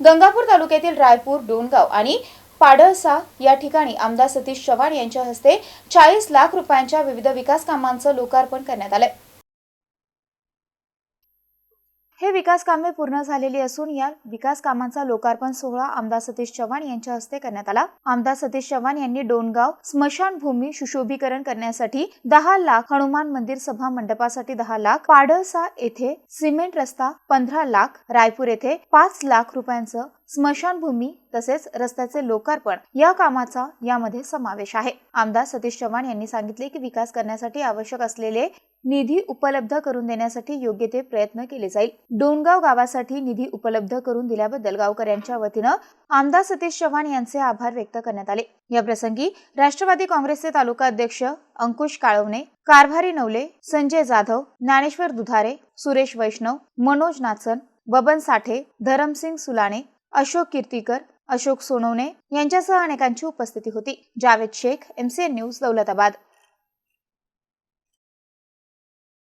गंगापूर तालुक्यातील रायपूर डोणगाव आणि पाडळसा या ठिकाणी आमदार सतीश चव्हाण यांच्या हस्ते चाळीस लाख रुपयांच्या विविध विकास कामांचं लोकार्पण करण्यात आलंय. हे विकास कामे पूर्ण झालेली असून या विकास कामांचा लोकार्पण सोहळा आमदार सतीश चव्हाण यांच्या हस्ते करण्यात आला. आमदार सतीश चव्हाण यांनी डोणगाव स्मशानभूमी सुशोभीकरण करण्यासाठी दहा लाख हनुमान मंदिर सभा मंडपासाठी दहा लाख पाडळसा येथे सिमेंट रस्ता पंधरा लाख रायपूर येथे पाच लाख रुपयांचं स्मशानभूमी तसेच रस्त्याचे लोकार्पण या कामाचा यामध्ये समावेश आहे. आमदार सतीश चव्हाण यांनी सांगितले की विकास करण्यासाठी आवश्यक असलेले निधी उपलब्ध करून देण्यासाठी योग्य ते प्रयत्न केले जाईल. डोणगाव गावासाठी निधी उपलब्ध करून दिल्याबद्दल गावकऱ्यांच्या वतीनं आमदार सतीश चव्हाण यांचे आभार व्यक्त करण्यात आले. या प्रसंगी राष्ट्रवादी काँग्रेसचे तालुका अध्यक्ष अंकुश काळवणे कारभारी नवले संजय जाधव ज्ञानेश्वर दुधारे सुरेश वैष्णव मनोज नाचन बबन साठे धरमसिंग सुलाणे अशोक कीर्तीकर अशोक सोनवणे यांच्यासह अनेकांची उपस्थिती होती. Javed Shaikh MCN news Daulatabad.